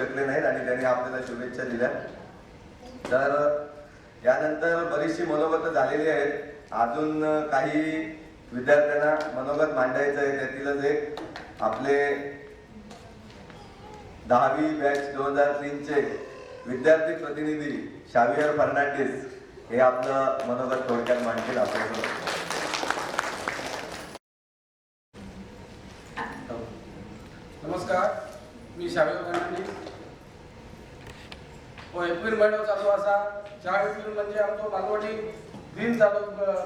शकले नाहीत आणि त्यांनी आपल्याला शुभेच्छा दिल्या. तर यानंतर बरीचशी मनोगत झालेली आहेत. अजून काही विद्यार्थ्यांना मनोगत मांडायचं आहे त्यातीलच एक. आपले दहावी बॅच दोन हजार तीनचे विद्यार्थी प्रतिनिधी शावियर फर्नांडिस हे आपलं मनोगत थोडक्यात मांडतील. आपल्याकडं नमस्कार. मी शावेव फर्नांडिस. हो एप्रिल महिनो चालू असा. चार एप्रिल म्हणजे आमचो मालवणी दिन चालू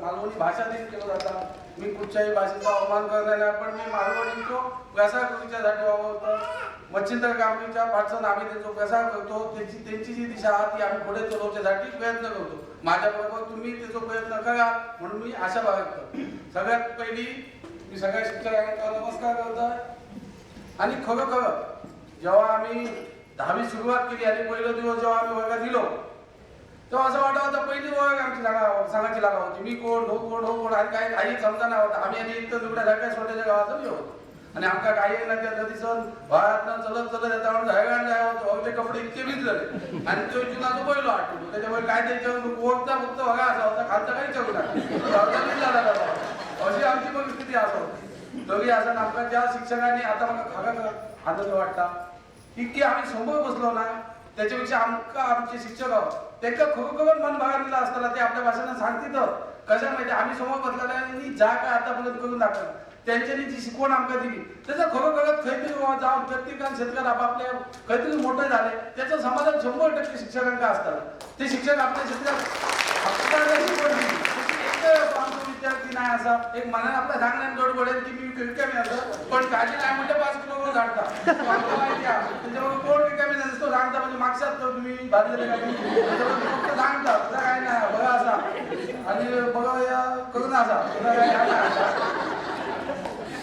मालवणी भाषा दिन केलो जाता. मी कुठच्याही भाषेचा अवमान करणार नाही पण मी मालवणीचो व्यवसाय करूच्यासाठी होतं. मच्छिंद्र कामीच्या पाठसून आम्ही त्यांचा व्यवसाय करतो. त्यांची त्यांची जी दिशा आहात ती आम्ही पुढे चलवच्यासाठी प्रयत्न करतो. माझ्याबरोबर तुम्ही त्याचा प्रयत्न करा म्हणून मी आशा बाळगतो सगळ्यात पहिली मी सगळ्या शिक्षकांना नमस्कार करतो आणि खरं खरं जेव्हा आम्ही दहावी सुरुवात केली आणि पहिला दिवस जेव्हा आम्ही वर्गात दिलो तेव्हा असं वाटत होतं पहिली वर्ग आमची जागा सांगायची जागा होती. मी कोण हो कोण हो कोण आणि काही काही समजा नाही होता. आम्ही आणि इतकं दुसऱ्या सारख्या छोट्याच्या गावात होतो. आणि आमका काही ना त्या नदीसन भागात चलत चलत येता म्हणून झायगाण जाय होतो. आमचे ते कपडे इतके भिजले आणि तो जुना तो पहिलो आठवतो त्याच्यामुळे काय त्याच्यावर ओळखता फक्त बघा असा होता. खालचा काही चढू नका. अशी आमची परिस्थिती असं होती. दोघी असं आमका ज्या शिक्षकांनी आता मला खरं आनंद वाटता इतकी आम्ही समोर बसलो ना त्याच्यापेक्षा आमका आमचे शिक्षक आहोत त्यांना खरोखर मन भागात दिला असताना ते आपल्या भाषेनं सांगतील कशा माहिती आम्ही समोर बसलेल्या जा काय आतापर्यंत करून दाखवलं. त्यांच्यानी जी शिकवण आमका दिली त्याचं खरोखर खैतरी जाऊन प्रत्येकान शेतकरी आपापल्या खैतरी मोठे झाले त्याचं समाधान शंभर टक्के शिक्षकांका असतात ते शिक्षक आपल्या क्षेत्रात शिकवण दिली. विद्यार्थी नाही असा एक मनाने आपल्या सांगण्यात गडबड की मी रिकामी असं पण काळजी नाही म्हणजे पाच किलोवर झाडता त्याच्यामुळे कोण रिकामी सांगता म्हणजे मागच्यात तो तुम्ही फक्त सांगता तुझा काय नाही बघा असा. आणि बघा या करून असा. तुझा काय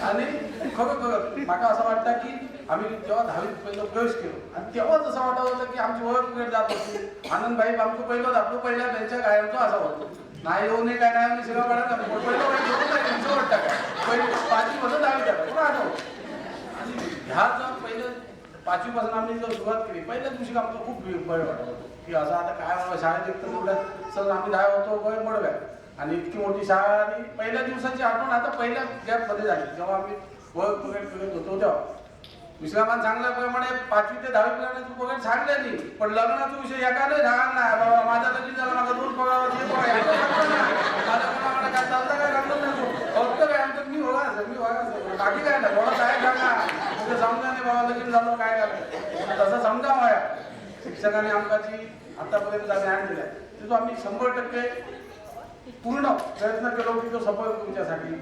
आणि खरं खरं माका असं वाटतं की आम्ही जेव्हा दहावीत पहिलं प्रवेश केलो आणि तेव्हाच असं वाटत होतं की आमची ओळख वेळ जात होती. आनंदभाई आमचं पहिलं दाखलो पहिल्या त्यांच्या गायांचं असा होतो. नाही येऊ नये काय नाही सगळं शिवा पहिलं काही वाटतं काय पहिली पाचवी पासून दहावी द्या पुन्हा आठवत ह्या जर पहिलं पाचवीपासून आम्ही जर सुरुवात केली पहिल्या दिवशी आमचं खूप बरं वाटत की असं आता काय शाळेत एक तर सर आम्ही दहा होतो वय मडव्या आणि इतकी मोठी शाळा आणि पहिल्या दिवसाची आठवण आता पहिल्या गॅपमध्ये झाली. जेव्हा आम्ही वर्क वगैरे फिरत होतो तेव्हा. विश्रामान सांगल्याप्रमाणे पाचवी ते दहावी पर्यंत वगैरे सांगले नाही. पण लग्नाचा विषय एका नाही सांगा नाही. बाबा माझा लगीन झाला माझा दूर पगार हे माझ्या काय चालतं? काय घडलं नाही फक्त काय आमचं मी होगा मी होगा बाकी काय नाही थोडं काय सांगा तुझं समजा नाही बाबा लगीन झालं काय काय तसं समजा माया शिक्षकांनी आमकाची आतापर्यंत ज्ञान दिलं तिथं आम्ही शंभर टक्के पूर्ण प्रयत्न केलो की तो सफल तुमच्यासाठी.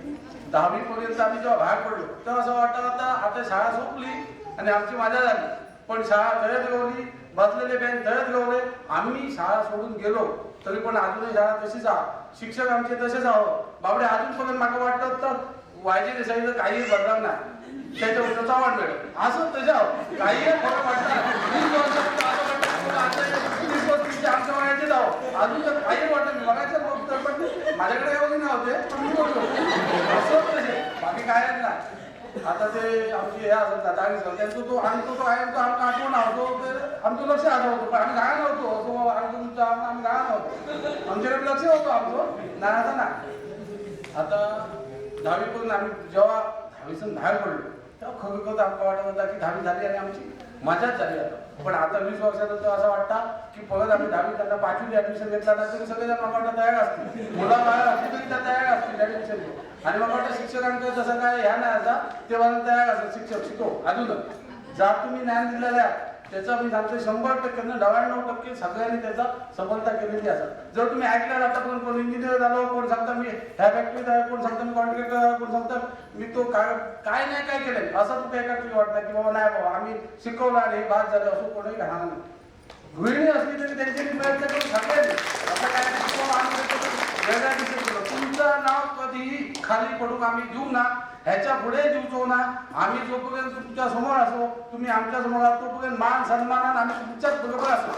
दहावी पर्यंत आम्ही जेव्हा बाहेर पडलो तेव्हा असं वाटत आता आता शाळा सोपली आणि आमची मजा झाली पण शाळा दळत गवली बसलेले बँक दळत गवले आम्ही शाळा सोडून गेलो. तरी पण अजूनही शाळा तशीच आहोत शिक्षक आमचे तसेच आहोत. बाबडे अजूनपर्यंत मला वाटत तर वायजे देसाईचं काही बदलाव नाही. त्याच्यावर चव्हाण मिळेल असं तसे आहोत काही फरक वाटत अजून काही वाटत नाही बघायचं पण माझ्याकडे एवढे नव्हते पण मी बघतो. असं तसे बाकी काय ना? आता ते आमची हे असत दादा त्यांचं तो आणि तो तो आहे तो आमचा आठवण होतो ते आमचं लक्ष आठवतो पण आम्ही गाणं नव्हतो तो आमचं आम्ही आम्ही गाणं नव्हतो आमच्याकडे लक्ष होतं आमचं. नाही आता ना. आता दहावी करून आम्ही जेव्हा दहावीसून बाहेर पडलो तेव्हा खरं खरं आमका वाटत होता की दहावी झाली आणि आमची मजाच झाली आता. पण आता वीस वर्षानंतर असं वाटतं की परत आम्ही दहावी त्यांना पाचवी ऍडमिशन घेतला ना तरी सगळेजण मला वाटतं तयार असतील. मुला बाहेर असतील तरी त्या तयार असतील ऍडमिशन घेऊन. आणि मला वाटतं शिक्षकांकडे जसं काय ह्या नाही ते तेव्हा तयार असेल शिक्षक. शिको अजूनच जर तुम्ही ज्ञान दिलेलं आहे. त्याचा मी सांगतो शंभर टक्के नव्याण्णव टक्के सगळ्यांनी त्याचा सफलता केलेली असत जर तुम्ही ऐकलं आता पण कोण इंजिनियर झालो कोण सांगता मी ह्या फॅक्टरीत आहे कोण सांगता मी कॉन्ट्रॅक्टर आहे कोण सांगता मी तो काय काय नाही काय केलं असं तुला एका तुम्ही वाटतं की बाबा नाही बाबा आम्ही शिकवलं आणि हे बाद झालं असं कोणी राहणार नाही. गृहिणी असली तरी त्यांचे प्रयत्न करून सांगेल असं काय शिकवलं आम्ही वेगळ्या दिशेत तुमचं नाव कधीही खाली पडून आम्ही देऊ ना. ह्याच्या पुढे दिवचो ना आम्ही जोपर्यंत तुमच्यासमोर असो तुम्ही आमच्यासमोर असो तोपर्यंत मान सन्मानानं आम्ही तुमच्याच बरोबर असो.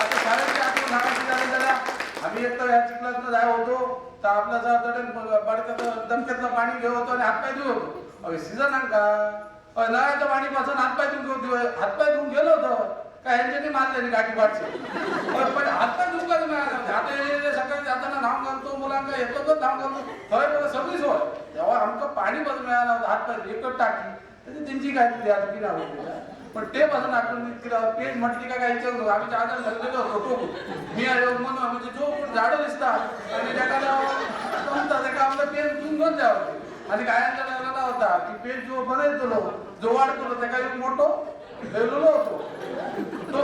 आता शाळेची आठवण सांगायची झाली झाल्या आम्ही एक तर ह्या चिखलातनं जाय होतो. तर आपला जर दडण बडक्यात दमक्यातलं पाणी घेऊ होतो आणि हातपाय धुवत होतो. अरे सीझन का? नळाच्या पाणीपासून हातपाय धुवून हातपाय धुवून गेलो होतो. काय यांच्यानी मारले गाठी पाडचे पण पण आता मिळालं आता सकाळी जाताना नाव घालतो मुलांना येतो तर नाव घालतो थंय मला सगळी सोय तेव्हा आमचं पाणी बस मिळालं होतं हात पाय एकच टाकी तर त्यांची काय तरी आता किती आवडली पण ते बसून आपण पेज म्हटली का काय विचारतो आम्ही चादर जण धरलेलो होतो मी आलो म्हणून म्हणजे जो कोण झाडं दिसतात. आणि त्याला जमतात त्या आपलं पेज घेऊन द्यावं आणि गायांचा लागलेला होता की पेज जो बनायचो जो वाढतो त्या एक मोठो गेलेलो होतो. तो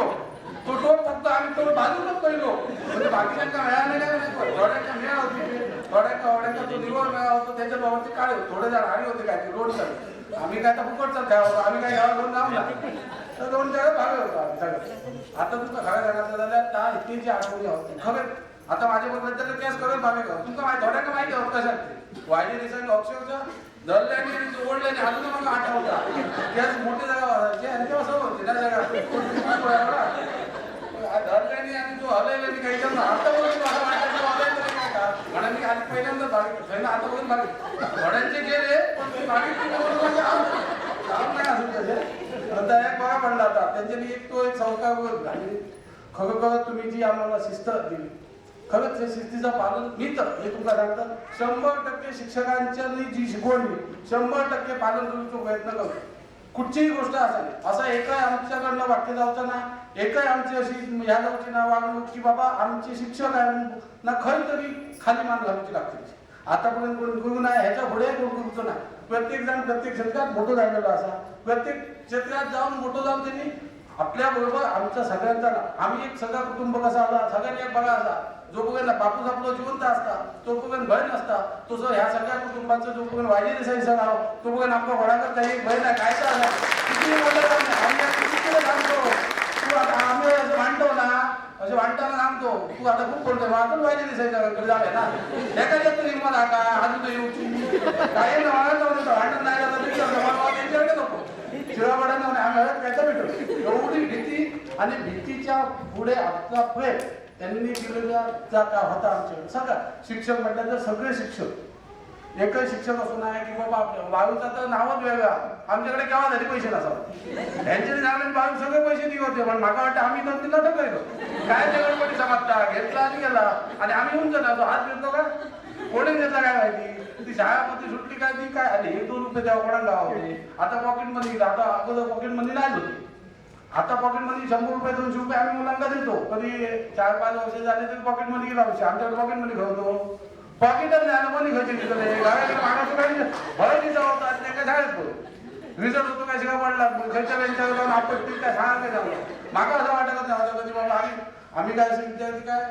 तो तो फक्त आम्ही तो बाजूलाच पहिलो म्हणजे बाकीच्यांना मिळाले काय नाही. पण थोड्यांच्या होती. थोड्याच्या वड्यांका तो निवड मिळा होतो. त्याच्या बाबतीत काळे होते. थोडे जण हाणी होते काय ते? रोड आम्ही काय तर फुकटचा द्या होतो. आम्ही काय गावात दोन लावला तर दोन जागा भावे होतो आता तुमचं खरं सांगायचं झालं त्या इतकीची आठवणी होती खरं आता माझ्या बद्दल केस करून भावे का? तुमचं माहिती थोड्यांना माहिती होत कशात? वायदे दिसायला अक्षरशा धरल्याने आणि जोडल्याने अजून मला आठवला केस मोठी जागा वाजायची आणि तेव्हा सवय होती. त्या जागा. धरल्याने आणि जो हलवल्याने काही त्यांना हातावरून वरून मला वाटतं की हलवलं काय का म्हणून मी आधी पहिल्यांदा भाग पहिला हातावरून भाग थोड्यांचे गेले पण ते भागी काम नाही अजून त्याचे आता एक बघा पडला आता. त्यांच्या मी एक तो एक संस्कार वगैरे खरोखर तुम्ही जी आम्हाला शिस्त दिली खरंच या शिस्तीचं पालन मी तर हे तुम्हाला सांगतो शंभर टक्के शिक्षकांच्यानी जी शिकवणी शंभर टक्के पालन करूचा प्रयत्न करतो कुठचीही गोष्ट असावी असं एकही आमच्याकडनं वाक्य जाऊचं ना एकही आमची अशी ह्या जाऊची ना वागणूक की बाबा आमचे शिक्षक आहे ना खरी तरी खाली मान घालूची लागते आतापर्यंत कोणी गुरु नाही ह्याच्या पुढे कोण गुरुचं नाही. प्रत्येक जण प्रत्येक क्षेत्रात मोठं झालेलं असा. प्रत्येक क्षेत्रात जाऊन मोठं जाऊन त्यांनी आपल्या बरोबर आमच्या सगळ्यांचा ना आम्ही एक सगळा कुटुंब कसा आला सगळ्यांनी एक बघा असा. जोपर्यंत बापूस आपलं जिवंत असता तोपर्यंत बहीण असता तो जर ह्या सगळ्या कुटुंबाचं जोपर्यंत वाजे देसाईचं नाव तोपर्यंत आपला वडाकर काही एक बहीण आहे काय तर किती सांगतो? तू आता आम्ही असं मांडतो ना असे वाटताना सांगतो. तू आता खूप बोलतोय मग आपण वाजे देसाईच्या जावे ना? एखाद्या तरी मला का अजून तर येऊ काय ना मला जाऊन भांडण नाही झालं तरी चालतं. नको शिवाबाडांना म्हणे आम्ही हळद काय भेटो एवढी भीती आणि भीतीच्या पुढे आपला प्रेम. त्यांनी दिलेला जा होता आमच्याकडे सगळा शिक्षक म्हटलं तर सगळे शिक्षक. एकच शिक्षक असून नाही की बाबा बाळूचा तर नावच वेगळा. आमच्याकडे केव्हा झाले पैसे नसावं? यांचे नावाने बावीस सगळे पैसे दिले होते पण मला वाटतं आम्ही तर तिला ठकायलो काय ते गणपती घेतला आणि गेला. आणि आम्ही येऊन जातो हात घेतो का? कोणी घेतला काय माहिती? ती शाळामध्ये सुटली काय ती काय? आली हे दोन रुपये तेव्हा कोणाला गाव होते आता पॉकेटमध्ये गेला. आता अगोदर पॉकेटमध्ये नाही होती. आता पॉकेटमध्ये शंभर रुपये दोनशे रुपये आम्ही मुलांना देतो. कधी चार पाच वर्ष झाले तरी पॉकेटमध्ये गेला वर्ष आमच्याकडे पॉकेटमध्ये घालतो पॉकेटच नाही आलं कोणी घ्यायचे तिकडे? गावाकडे मागायचं काही भय दिसा होता त्या काय शाळेत पोरं. रिझर्व होतो काय शिका पडला खर्च त्यांच्यावर जाऊन आपत्ती काय सांगा काय झालं मागा असं वाटत नाही होतं कधी बाबा आम्ही आम्ही काय विद्यार्थी काय?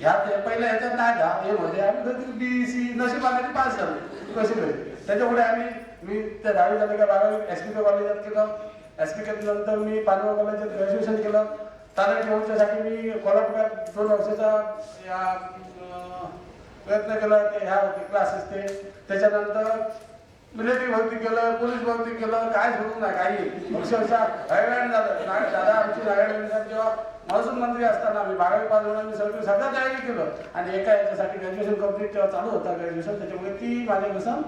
ह्या पहिल्या ह्याच्यात नाही का हे म्हणजे आम्ही कधी बी सी नशिबाने पास झालो. कशी घरी त्याच्यापुढे आम्ही मी त्या दहावी झाले का बारावी एस पी कॉलेजात केलं. एस पी नंतर मी पालवा कॉलेजात ग्रॅज्युएशन केलं. तारण ठेवण्यासाठी मी कोल्हापुरात दोन वर्षाचा या प्रयत्न केला ते ह्या होते क्लासेस ते. त्याच्यानंतर मिलिटरी भरती केलं पोलीस भरती केलं काय सोडून नाही काही अक्षरशः हैराण झालं. दादा आमची नारायण जेव्हा महसूल मंत्री असताना आम्ही बारावी पाच मी आम्ही सगळं सगळं तयारी केलं. आणि एका याच्यासाठी ग्रॅज्युएशन कंप्लीट जेव्हा चालू होता ग्रॅज्युएशन त्याच्यामुळे ती माझ्या कसं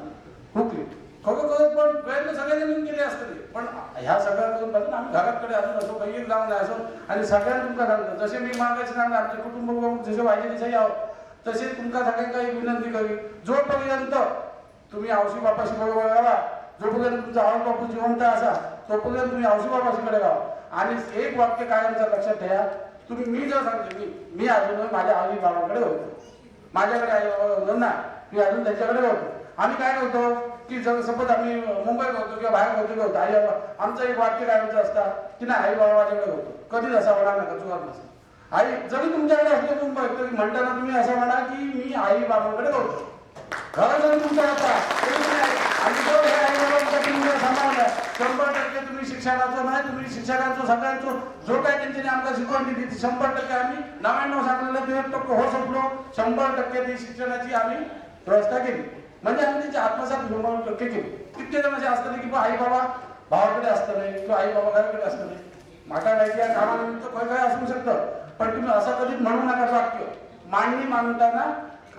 हुकली. खरोखर पण प्रयत्न सगळ्यांनी केले असतले पण ह्या सगळ्या पाहिजे आम्ही घराकडे अजून असो काही जाऊन नाही असो. आणि सगळ्यांना तुमका सांगतो जसे मी मागायचे सांगा आमचे कुटुंब जसे पाहिजे तसे आहोत. तसे तुमका सगळ्यांना एक विनंती करी. जोपर्यंत तुम्ही आवशी बापाशी बरोबर राहा जोपर्यंत तुमचा आवड बापू जिवंत असा तोपर्यंत तुम्ही आवशी बापाशीकडे राहा. आणि एक वाक्य कायमचं लक्षात ठेवा. तुम्ही मी जर सांगते मी मी अजून माझ्या आई बाबाकडे होतो. माझ्याकडे आई ना मी अजून त्यांच्याकडे होतो आम्ही काय करतो की जर सपोज आम्ही मुंबईत होतो किंवा बाहेर होतो होतो. आई बाबा आमचं एक वाक्य कायमचं असतं की नाही आई बाबा माझ्याकडे होतो. कधीच असा म्हणा नका चुकत नसेल आई जरी तुमच्याकडे असले मुंबई तरी म्हणताना तुम्ही असं म्हणा की मी आई बाबाकडे होतो खरं जरी तुमचा होता आणि जो आई बाबांसाठी तुम्ही सांभाळला शंभर टक्के तुम्ही शिक्षणाचं नाही तुम्ही शिक्षकांचं सगळ्यांचं जो काय त्यांच्याने आमका शिकवण दिली ती शंभर टक्के आम्ही नव्याण्णव सांगलेलं ते टक्के हो शकलो शंभर टक्के ती शिक्षणाची आम्ही व्यवस्था केली. म्हणजे आम्ही त्यांची आत्मसात निर्माण टक्के केली. किती जण असे असतात की बा आई बाबा भावाकडे असतं नाही किंवा आई बाबा घराकडे असतं नाही. माझ्या या कामानिमित्त काय काय असू शकतं पण तुम्ही असं कधीच म्हणू नका वाक्य मांडणी मांडताना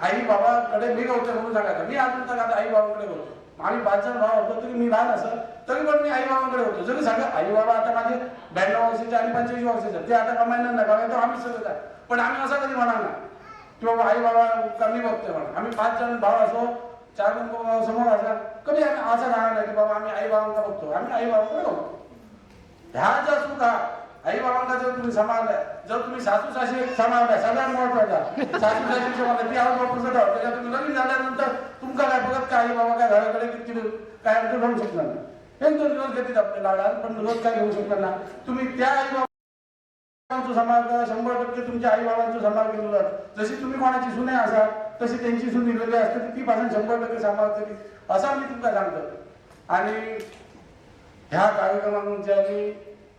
आई बाबाकडे मी गवतो म्हणून सांगायचं. मी अजून म्हणता आता आई बाबाकडे बोलतो आम्ही पाच जण भाव होतो तरी मी लहान असं तरी पण मी आई बाबांकडे होतो. जरी सांगा आई बाबा आता माझे ब्याण्णव वर्षाचे आणि पंच्याऐंशी वर्षाचे ते आता कमाईनं नाही कमाई आम्ही सगळं आहे. पण आम्ही असं कधी म्हणा ना की बाबा आई बाबा कमी बघतोय म्हणा. आम्ही पाच जण भाव असो चार जण समोर असा कधी आम्ही असं राहणार नाही की बाबा आम्ही आई बाबांना बघतो. आम्ही आई बाबांकडे बघतो. ह्या ज्या सुद्धा आई बाबांना जर तुम्ही सांभाळलाय जर तुम्ही सासू साशी एक सांभाळलाय सगळ्यात महत्त्वाचा सासू साशी सांभाळलाय ती तुम्ही लग्न झाल्यानंतर तुमका काय बघत का आई बाबा काय घराकडे किती काय आमचं घडू शकणार नाही. एक दोन दिवस घेतील आपले लाडा पण रोज काय घेऊ शकणार ना तुम्ही त्या आई बाबांचं सांभाळ करा शंभर टक्के तुमच्या आई बाबांचं सांभाळ केलेलं जशी तुम्ही कोणाची सुने असाल तशी त्यांची सून दिलेली असते ती पासून शंभर टक्के सांभाळतली असं मी तुमका सांगतो. आणि ह्या कार्यक्रमांच्या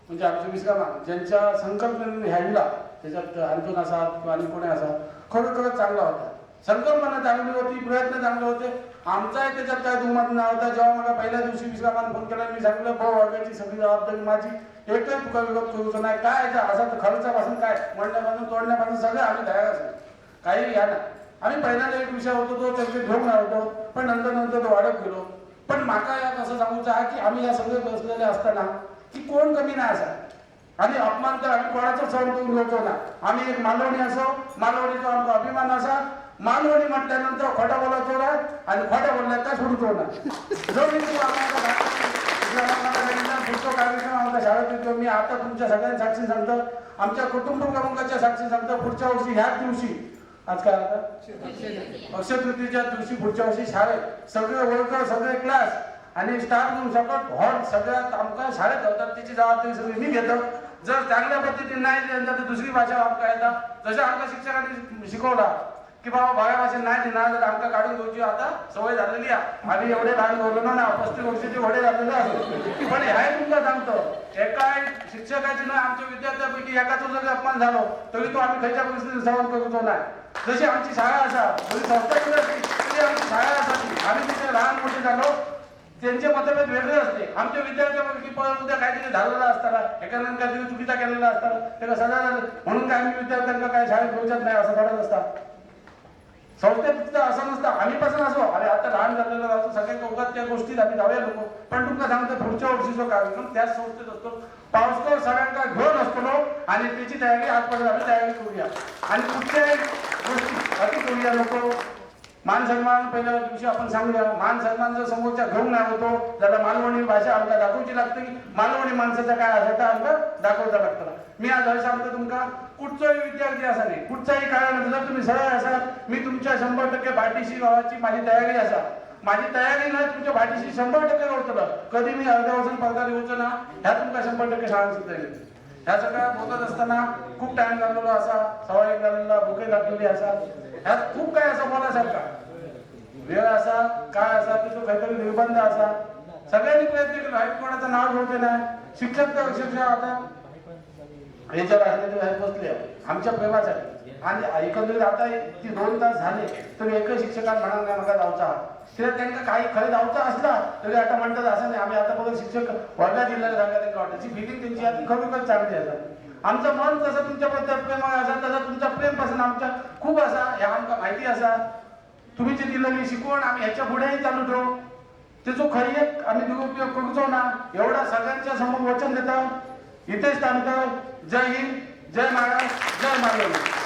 म्हणजे आमचे विश्रामान ज्यांच्या संकल्पनेने ह्यांना त्याच्यात अंतून असा किंवा आणि कोणी असा खरोखरच चांगला होता. संकल्पना चांगली होती प्रयत्न चांगले होते. आमचाही त्याच्यात काय दुमत नव्हता जेव्हा मला पहिल्या दिवशी विश्रामान फोन केला मी सांगितलं भाऊ वर्गाची सगळी जबाबदारी माझी. एकही तुका विरोध करूच नाही. काय याचा असा तर खर्चापासून काय? म्हणण्यापासून तोडण्यापासून सगळं आम्ही तयार असेल काही या ना. आम्ही पहिल्यांदा एक विषय होतो तो त्यांचे घेऊन होतो पण नंतर नंतर तो वाढत गेलो. पण माका यात असं सांगूचं आहे की आम्ही या सगळे बसलेले असताना की कोण कमी नाही असा. आणि अपमान तर आम्ही कोणाचा सहन करून घेतो ना. आम्ही एक मालवणी असो मालवणीचा आमचा अभिमान असा. मालवणी म्हटल्यानंतर खोटा बोलायचो ना आणि खोट्या बोलल्या का सोडतो ना. जो मी तू पुढचा कार्यक्रम आमच्या शाळेत येतो मी आता तुमच्या सगळ्यांच्या साक्षी सांगतो. आमच्या कुटुंब प्रमुखाच्या साक्षी सांगतो पुढच्या वर्षी ह्याच दिवशी. आज काय आता? अक्षय तृतीच्या दिवशी पुढच्या वर्षी शाळेत. सगळे वर्कर सगळे क्लास आणि स्टार म्हणून सकट हॉट सगळ्यात आमकां शाळेत होतात तिची जबाबदारी सगळी मी घेतो. जर चांगल्या पद्धतीने नाही दिलं तर दुसरी भाषा आमकां येतात जसं आमकां शिक्षकांनी शिकवला की बाबा बाया भाषेत नाही दिला तर आमकां काढून घेऊची आता सवय झालेली आहे. आम्ही एवढे लहान बोललो ना पस्तीस वर्षाचे वडे झालेले असो. पण हे तुमका सांगतो एका शिक्षकाची ना आमच्या विद्यार्थ्यापैकी एकाचा जर अपमान झालो तरी तो आम्ही खयच्या परिस्थितीत सहन करतो नाही. जशी आमची शाळा असा म्हणजे संस्था आमची शाळा असा आम्ही तिथे लहान मोठे झालो त्यांचे मतभेद वेगळे असते. आमच्या विद्यार्थ्यांपैकी परत उद्या काहीतरी झालेला असताना. एखाद्याने काहीतरी चुकीचा केलेला असताना त्याला सजा म्हणून काय आम्ही विद्यार्थ्यांना काय शाळेत पोहोचत नाही असं थोडंच असता. संस्थेत असं नसतं. आम्ही पासून असो. अरे आता लहान झालेलं असतो. सगळ्या चौकात त्या गोष्टीत आम्ही जाऊया लोक. पण तुमका सांगतो पुढच्या वर्षीचा कार्यक्रम त्याच संस्थेत असतो. पावसाळा सगळ्यांका घेऊन असतो आणि त्याची तयारी आजपासून आम्ही तयारी करूया. आणि कुठल्याही गोष्टी अति करूया लोक. मान सन्मान पहिल्या दिवशी आपण सांगूया. मान सन्मान जर समोरच्या घरून नाही होतो त्याला मालवणी भाषा आमका दाखवची लागते मालवणी माणसाचा काय असेल तर आमका दाखवता लागतं मी आज हर सांगतो तुमका कुठचाही विद्यार्थी असा नाही. कुठचाही कारण जर तुम्ही सरळ असाल मी तुमच्या शंभर टक्के पाठीशी गावाची माझी तयारी असा. माझी तयारी नाही तुमच्या भाटीशी शंभर टक्के होतं कधी मी अर्ध्या वर्षात पगार येऊचं ना ह्या तुमका शंभर टक्के शाळा सुद्धा ह्या सगळ्या बोलत असताना खूप टाइम लागलेला असा सवाई लागलेला भुके लागलेली असा. ह्यात खूप काय असं बोलासारखा. वेळ असा काय असा त्याचा काहीतरी निर्बंध असा. सगळ्यांनी प्रयत्न केला आहेत कोणाचं नाव घ्यायचं नाही शिक्षक तर शिक्षक आता याच्या राजनीती बाहेर बसले. आमच्या प्रेमासाठी आणि एकंदरीत आता ती दोन तास झाले तर एकही शिक्षकात म्हणाल नाही मला जाऊचा तिला त्यांना काही खरं जाऊचा असला तरी आता म्हणतात असं नाही आम्ही आता बघून शिक्षक वर्धा जिल्ह्याला जागा त्यांना वाटायची फिटिंग त्यांची आता खरोखर चांगली असतात आमचं मन जसं तुमच्याबद्दल प्रेम असा तसं तुमचा प्रेमपासून आमच्या खूप असा ह्या आमका माहिती असा तुम्ही जे मी शिकवण आम्ही ह्याच्या पुढेही चालू ठेवू. त्याचो खरी एक आम्ही दुरुपयोग करूचो ना एवढा सगळ्यांच्या समोर वचन देतो. इथेच थांबतो. जय हिंद जय महाराज जय महाराज